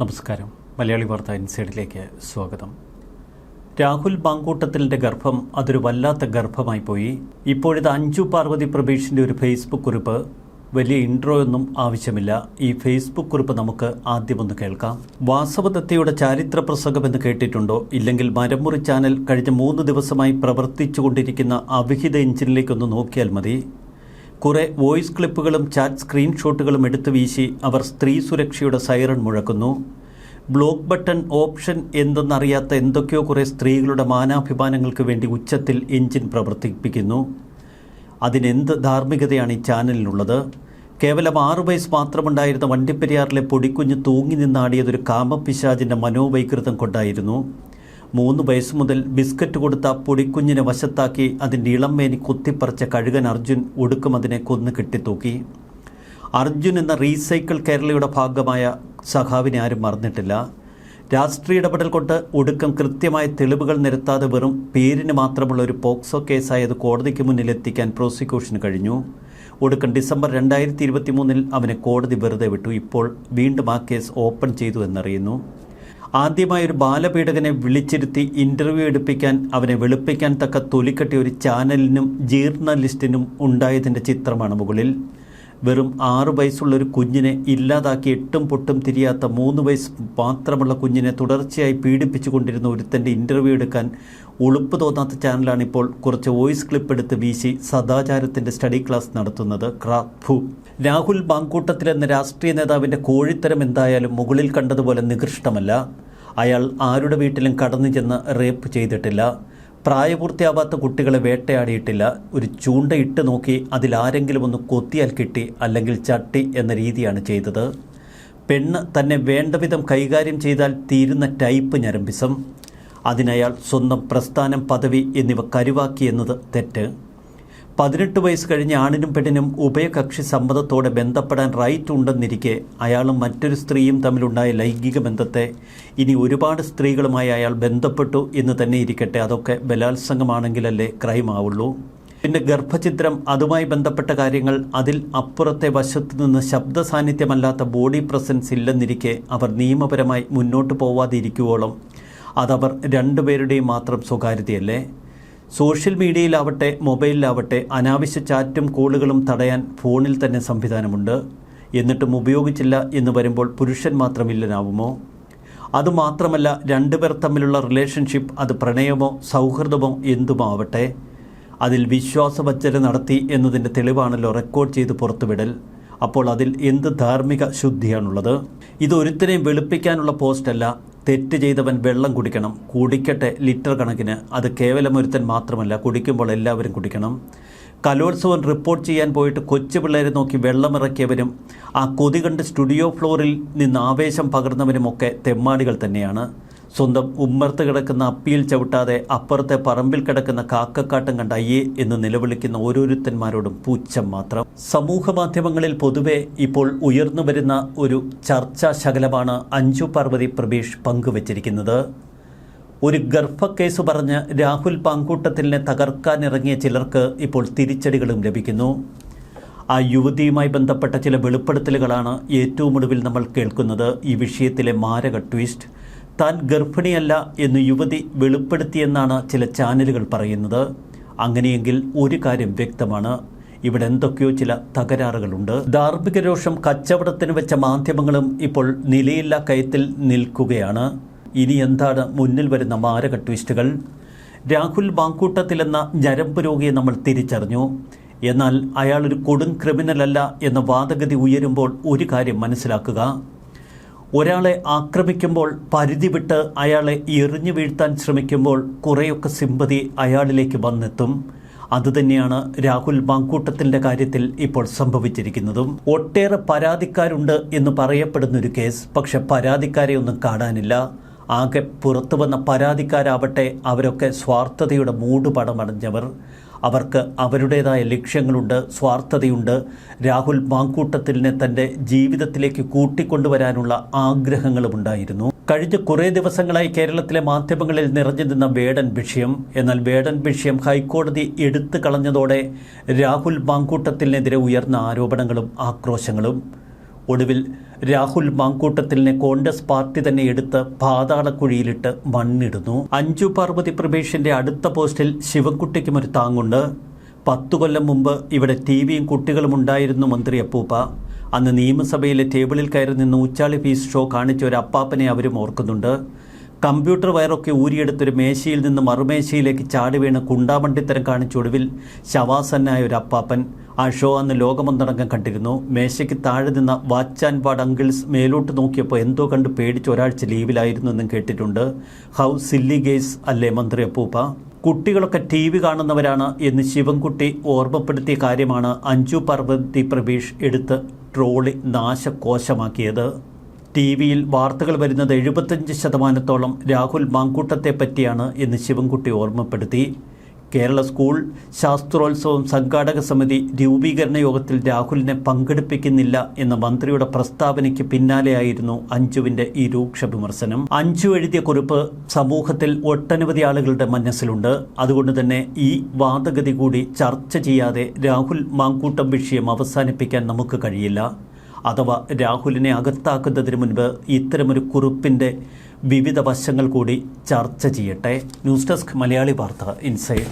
നമസ്കാരം. മലയാളി വാർത്ത ഇൻസൈഡിലേക്ക് സ്വാഗതം. രാഹുൽ ബാങ്കൂട്ടത്തിലിന്റെ ഗർഭം അതൊരു വല്ലാത്ത ഗർഭമായി പോയി. ഇപ്പോഴത്തെ അഞ്ചു പാർവതി പ്രഭീഷിന്റെ ഒരു ഫേസ്ബുക്ക് കുറിപ്പ്. വലിയ ഇൻട്രോ ഒന്നും ആവശ്യമില്ല. ഈ ഫേസ്ബുക്ക് കുറിപ്പ് നമുക്ക് ആദ്യമൊന്ന് കേൾക്കാം. വാസവദത്തയുടെ ചാരിത്ര പ്രസംഗം എന്ന് കേട്ടിട്ടുണ്ടോ? ഇല്ലെങ്കിൽ മരമുറി ചാനൽ കഴിഞ്ഞ മൂന്ന് ദിവസമായി പ്രവർത്തിച്ചുകൊണ്ടിരിക്കുന്ന അവിഹിത എഞ്ചിനിലേക്കൊന്ന് നോക്കിയാൽ മതി. കുറെ വോയിസ് ക്ലിപ്പുകളും ചാറ്റ് സ്ക്രീൻഷോട്ടുകളും എടുത്തു വീശി അവർ സ്ത്രീ സുരക്ഷയുടെ സൈറൺ മുഴക്കുന്നു. ബ്ലോക്ക് ബട്ടൺ ഓപ്ഷൻ എന്തെന്നറിയാത്ത എന്തൊക്കെയോ കുറേ സ്ത്രീകളുടെ മാനാഭിമാനങ്ങൾക്ക് വേണ്ടി ഉച്ചത്തിൽ എഞ്ചിൻ പ്രവർത്തിപ്പിക്കുന്നു. അതിനെന്ത് ധാർമ്മികതയാണ് ഈ ചാനലിനുള്ളത്? കേവലം ആറു വയസ്സ് മാത്രമുണ്ടായിരുന്ന വണ്ടിപ്പെരിയാറിലെ പൊടിക്കുഞ്ഞ് തൂങ്ങി നിന്നാടിയതൊരു കാമപിശാചിന്റെ മനോവൈകൃതം കൊണ്ടായിരുന്നു. മൂന്ന് വയസ്സ് മുതൽ ബിസ്ക്കറ്റ് കൊടുത്ത പൊടിക്കുഞ്ഞിനെ വശത്താക്കി അതിന്റെ ഇളംവേനി കുത്തിപ്പറിച്ച കഴുകൻ അർജുൻ ഒടുക്കം അതിനെ കൊന്നു കെട്ടിത്തൂക്കി. അർജുൻ എന്ന റീസൈക്കിൾ കേരളയുടെ ഭാഗമായ സഖാവിനെ ആരും മറന്നിട്ടില്ല. രാഷ്ട്രീയ ഇടപെടൽ കൊണ്ട് ഒടുക്കം കൃത്യമായ തെളിവുകൾ നിരത്താതെ വെറും പേരിന് മാത്രമുള്ള ഒരു പോക്സോ കേസായത് കോടതിക്ക് മുന്നിൽ എത്തിക്കാൻ പ്രോസിക്യൂഷന് കഴിഞ്ഞു. ഒടുക്കം ഡിസംബർ രണ്ടായിരത്തി ഇരുപത്തി മൂന്നിൽ അവനെ കോടതി വെറുതെ വിട്ടു. ഇപ്പോൾ വീണ്ടും ആ കേസ് ഓപ്പൺ ചെയ്തു എന്നറിയുന്നു. ആദ്യമായി ഒരു ബാലപീഡകനെ വിളിച്ചിരുത്തി ഇന്റർവ്യൂ എടുപ്പിക്കാൻ അവനെ വെളുപ്പിക്കാൻ തക്ക തൊലിക്കെട്ടിയ ഒരു ചാനലിനും ജേർണലിസ്റ്റിനും ഉണ്ടായതിന്റെ ചിത്രമാണ് മുകളിൽ. വെറും ആറു വയസ്സുള്ള ഒരു കുഞ്ഞിനെ ഇല്ലാതാക്കി എട്ടും പൊട്ടും തിരിയാത്ത മൂന്ന് വയസ്സ് മാത്രമുള്ള കുഞ്ഞിനെ തുടർച്ചയായി പീഡിപ്പിച്ചു കൊണ്ടിരുന്ന ഒരുത്തന്റെ ഇന്റർവ്യൂ എടുക്കാൻ ഉളുപ്പ് തോന്നാത്ത ചാനലാണിപ്പോൾ കുറച്ച് വോയിസ് ക്ലിപ്പ് എടുത്ത് വീശി സദാചാരത്തിന്റെ സ്റ്റഡി ക്ലാസ് നടത്തുന്നത്. ക്രാഫു രാഹുൽ ബാങ്കൂട്ടത്തിലെന്ന രാഷ്ട്രീയ നേതാവിന്റെ കോഴിത്തരം എന്തായാലും മുകളിൽ കണ്ടതുപോലെ നികൃഷ്ടമല്ല. അയാൾ ആരുടെ വീട്ടിലും കടന്നു ചെന്ന് റേപ്പ് ചെയ്തിട്ടില്ല. പ്രായപൂർത്തിയാവാത്ത കുട്ടികളെ വേട്ടയാടിയിട്ടില്ല. ഒരു ചൂണ്ടയിട്ട് നോക്കി അതിലാരെങ്കിലും ഒന്ന് കൊത്തിയാൽ കിട്ടി അല്ലെങ്കിൽ ചട്ടി എന്ന രീതിയാണ് ചെയ്തത്. പെണ്ണ് തന്നെ വേണ്ടവിധം കൈകാര്യം ചെയ്താൽ തീരുന്ന ടൈപ്പ് ഞരമ്പിസം. അതിനയാൾ സ്വന്തം പ്രസ്ഥാനം പദവി എന്നിവ കരുവാക്കി എന്നത് തെറ്റ്. പതിനെട്ട് വയസ്സ് കഴിഞ്ഞ ആണിനും പെണ്ണിനും ഉഭയകക്ഷി സമ്മതത്തോടെ ബന്ധപ്പെടാൻ റൈറ്റ് ഉണ്ടെന്നിരിക്കെ അയാളും മറ്റൊരു സ്ത്രീയും തമ്മിലുണ്ടായ ലൈംഗിക ബന്ധത്തെ ഇനി ഒരുപാട് സ്ത്രീകളുമായി അയാൾ ബന്ധപ്പെട്ടു എന്ന് തന്നെ ഇരിക്കട്ടെ. അതൊക്കെ ബലാത്സംഗമാണെങ്കിലല്ലേ ക്രൈം ആവുള്ളൂ പിന്നെ ഗർഭചിത്രം അതുമായി ബന്ധപ്പെട്ട കാര്യങ്ങൾ അതിൽ അപ്പുറത്തെ വശത്തു നിന്ന് ശബ്ദ സാന്നിധ്യമല്ലാത്ത ബോഡി പ്രസൻസ് ഇല്ലെന്നിരിക്കെ അവർ നിയമപരമായി മുന്നോട്ട് പോവാതിരിക്കുവോളം അതവർ രണ്ടുപേരുടെയും മാത്രം സ്വകാര്യതയല്ലേ? സോഷ്യൽ മീഡിയയിലാവട്ടെ മൊബൈലിലാവട്ടെ അനാവശ്യ ചാറ്റും കോളുകളും തടയാൻ ഫോണിൽ തന്നെ സംവിധാനമുണ്ട്. എന്നിട്ടും ഉപയോഗിച്ചില്ല എന്ന് വരുമ്പോൾ പുരുഷൻ മാത്രം ഇല്ലനാവുമോ അതുമാത്രമല്ല രണ്ടുപേർ തമ്മിലുള്ള റിലേഷൻഷിപ്പ് അത് പ്രണയമോ സൗഹൃദമോ എന്തുമാവട്ടെ? അതിൽ വിശ്വാസവച്ചര നടത്തി എന്നതിന്റെ തെളിവാണല്ലോ റെക്കോർഡ് ചെയ്ത് പുറത്തുവിടൽ. അപ്പോൾ അതിൽ എന്ത് ധാർമ്മിക ശുദ്ധിയാണുള്ളത്? ഇതൊരുത്തിനെയും വെളുപ്പിക്കാനുള്ള പോസ്റ്റല്ല തെറ്റ് ചെയ്തവൻ വെള്ളം കുടിക്കണം. കുടിക്കട്ടെ ലിറ്റർ കണക്കിന്. അത് കേവലം ഒരുത്തൻ മാത്രമല്ല കുടിക്കുമ്പോൾ എല്ലാവരും കുടിക്കണം. കലോത്സവം റിപ്പോർട്ട് ചെയ്യാൻ പോയിട്ട് കൊച്ചു പിള്ളേരെ നോക്കി വെള്ളമിറക്കിയവരും ആ കൊതി കണ്ട് സ്റ്റുഡിയോ ഫ്ലോറിൽ നിന്ന് ആവേശം പകർന്നവരുമൊക്കെ തെമ്മാടികൾ തന്നെയാണ്. സ്വന്തം ഉമ്മർത്ത് കിടക്കുന്ന അപ്പിയിൽ ചവിട്ടാതെ അപ്പുറത്തെ പറമ്പിൽ കിടക്കുന്ന കാക്കക്കാട്ടം കണ്ട അയ്യേ എന്ന് നിലവിളിക്കുന്ന ഓരോരുത്തന്മാരോടും പൂച്ചം മാത്രം. സമൂഹ മാധ്യമങ്ങളിൽ പൊതുവെ ഇപ്പോൾ ഉയർന്നു വരുന്ന ഒരു ചർച്ചാ ശകലമാണ് അഞ്ജു പാർവതി പ്രബീഷ് പങ്കുവച്ചിരിക്കുന്നത്. ഒരു ഗർഭക്കേസ് പറഞ്ഞ് രാഹുൽ പാങ്കൂട്ടത്തിലിനെ തകർക്കാനിറങ്ങിയ ചിലർക്ക് ഇപ്പോൾ തിരിച്ചടികളും ലഭിക്കുന്നു. ആ യുവതിയുമായി ബന്ധപ്പെട്ട ചില വെളിപ്പെടുത്തലുകളാണ് ഏറ്റവും ഒടുവിൽ നമ്മൾ കേൾക്കുന്നത്. ഈ വിഷയത്തിലെ മാരക ട്വിസ്റ്റ്. താൻ ഗർഭിണിയല്ല എന്ന് യുവതി വെളിപ്പെടുത്തിയെന്നാണ് ചില ചാനലുകൾ പറയുന്നത്. അങ്ങനെയെങ്കിൽ ഒരു കാര്യം വ്യക്തമാണ്. ഇവിടെ എന്തൊക്കെയോ ചില തകരാറുകളുണ്ട്. ധാർമ്മിക രോഷം കച്ചവടത്തിന് വെച്ച മാധ്യമങ്ങളും ഇപ്പോൾ നിലയില്ലാ കയത്തിൽ നിൽക്കുകയാണ്. ഇനി എന്താണ് മുന്നിൽ വരുന്ന മാരക ട്വിസ്റ്റുകൾ? രാഹുൽ മാങ്കൂട്ടത്തിലെന്ന ഞരമ്പ് രോഗിയെ നമ്മൾ തിരിച്ചറിഞ്ഞു. എന്നാൽ അയാൾ ഒരു കൊടും ക്രിമിനലല്ല എന്ന വാദഗതി ഉയരുമ്പോൾ ഒരു കാര്യം മനസ്സിലാക്കുക. ഒരാളെ ആക്രമിക്കുമ്പോൾ പരിധി വിട്ട് അയാളെ എറിഞ്ഞു വീഴ്ത്താൻ ശ്രമിക്കുമ്പോൾ കുറേയൊക്കെ സിമ്പതി അയാളിലേക്ക് വന്നെത്തും. അതുതന്നെയാണ് രാഹുൽ മാങ്കൂട്ടത്തിന്റെ കാര്യത്തിൽ ഇപ്പോൾ സംഭവിച്ചിരിക്കുന്നതും. ഒട്ടേറെ പരാതിക്കാരുണ്ട് എന്ന് പറയപ്പെടുന്ന ഒരു കേസ്. പക്ഷെ പരാതിക്കാരെ ഒന്നും കാണാനില്ല. ആകെ പുറത്തു വന്ന പരാതിക്കാരാവട്ടെ അവരൊക്കെ സ്വാർത്ഥതയുടെ മൂടുപടമടഞ്ഞവർ. അവർക്ക് അവരുടേതായ ലക്ഷ്യങ്ങളുണ്ട് സ്വാർത്ഥതയുണ്ട്. രാഹുൽ മാങ്കൂട്ടത്തിലിനെ തന്റെ ജീവിതത്തിലേക്ക് കൂട്ടിക്കൊണ്ടുവരാനുള്ള ആഗ്രഹങ്ങളുമുണ്ടായിരുന്നു കഴിഞ്ഞ കുറേ ദിവസങ്ങളായി കേരളത്തിലെ മാധ്യമങ്ങളിൽ നിറഞ്ഞു നിന്ന വേടൻ വിഷയം എന്നാൽ വേടൻ വിഷയം ഹൈക്കോടതി എടുത്തു കളഞ്ഞതോടെ രാഹുൽ മാങ്കൂട്ടത്തിനെതിരെ ഉയർന്ന ആരോപണങ്ങളും ആക്രോശങ്ങളും. ഒടുവിൽ രാഹുൽ മാങ്കൂട്ടത്തിലിനെ കോൺഗ്രസ് പാർട്ടി തന്നെ എടുത്ത് പാതാളക്കുഴിയിലിട്ട് മണ്ണിടുന്നു. അഞ്ജു പാർവതി പ്രഭേഷിന്റെ അടുത്ത പോസ്റ്റിൽ ശിവൻകുട്ടിക്കും ഒരു താങ്ങുണ്ട്. പത്തു കൊല്ലം മുമ്പ് ഇവിടെ ടി വിയും കുട്ടികളും ഉണ്ടായിരുന്നു മന്ത്രി അപ്പൂപ്പ. അന്ന് നിയമസഭയിലെ ടേബിളിൽ കയറി നിന്ന് ഉച്ചാളി ഫീസ് ഷോ കാണിച്ച ഒരു അപ്പാപ്പനെ അവരും ഓർക്കുന്നുണ്ട്. കമ്പ്യൂട്ടർ വയറൊക്കെ ഊരിയെടുത്തൊരു മേശയിൽ നിന്ന് മറുമേശയിലേക്ക് ചാടി വീണ് കുണ്ടാമണ്ടിത്തരം കാണിച്ച ഒടുവിൽ ശവാസന്നായ ഒരു അപ്പാപ്പൻ ആ ഷോ അന്ന് ലോകമൊന്നടങ്കം കണ്ടിരുന്നു. മേശയ്ക്ക് താഴെ നിന്ന വാച്ച് ആൻഡ് വാഡ് അങ്കിൾസ് മേലോട്ട് നോക്കിയപ്പോൾ എന്തോ കണ്ട് പേടിച്ച് ഒരാഴ്ച ലീവിലായിരുന്നു എന്നും കേട്ടിട്ടുണ്ട്. ഹൗ സില്ലി ഗേസ് അല്ലേ മന്ത്രി അപ്പൂപ്പ? കുട്ടികളൊക്കെ ടി വി കാണുന്നവരാണ് എന്ന് ശിവൻകുട്ടി ഓർമ്മപ്പെടുത്തിയ കാര്യമാണ് അഞ്ജു പർവതി പ്രവീഷ് എടുത്ത് ട്രോളി നാശകോശമാക്കിയത്. ടി വിയിൽ വാർത്തകൾ വരുന്നത് എഴുപത്തഞ്ച് ശതമാനത്തോളം രാഹുൽ മാങ്കൂട്ടത്തെ പറ്റിയാണ് എന്ന് ശിവൻകുട്ടി ഓർമ്മപ്പെടുത്തി. കേരള സ്കൂൾ ശാസ്ത്രോത്സവം സംഘാടക സമിതി രൂപീകരണ യോഗത്തിൽ രാഹുലിനെ പങ്കെടുപ്പിക്കുന്നില്ല എന്ന മന്ത്രിയുടെ പ്രസ്താവനയ്ക്ക് പിന്നാലെയായിരുന്നു അഞ്ജുവിന്റെ ഈ രൂക്ഷ വിമർശനം. അഞ്ജു എഴുതിയ കുറിപ്പ് സമൂഹത്തിൽ ഒട്ടനവധി ആളുകളുടെ മനസ്സിലുണ്ട്. അതുകൊണ്ട് തന്നെ ഈ വാദഗതി കൂടി ചർച്ച ചെയ്യാതെ രാഹുൽ മാങ്കൂട്ടം വിഷയം അവസാനിപ്പിക്കാൻ നമുക്ക് കഴിയില്ല. അഥവാ രാഹുലിനെ അകത്താക്കുന്നതിന് മുൻപ് ഇത്തരമൊരു കുറിപ്പിന്റെ വിവിധ വശങ്ങൾ കൂടി ചർച്ച ചെയ്യട്ടെ. ന്യൂസ് ഡെസ്ക് മലയാളി വാർത്ത ഇൻസൈഡ്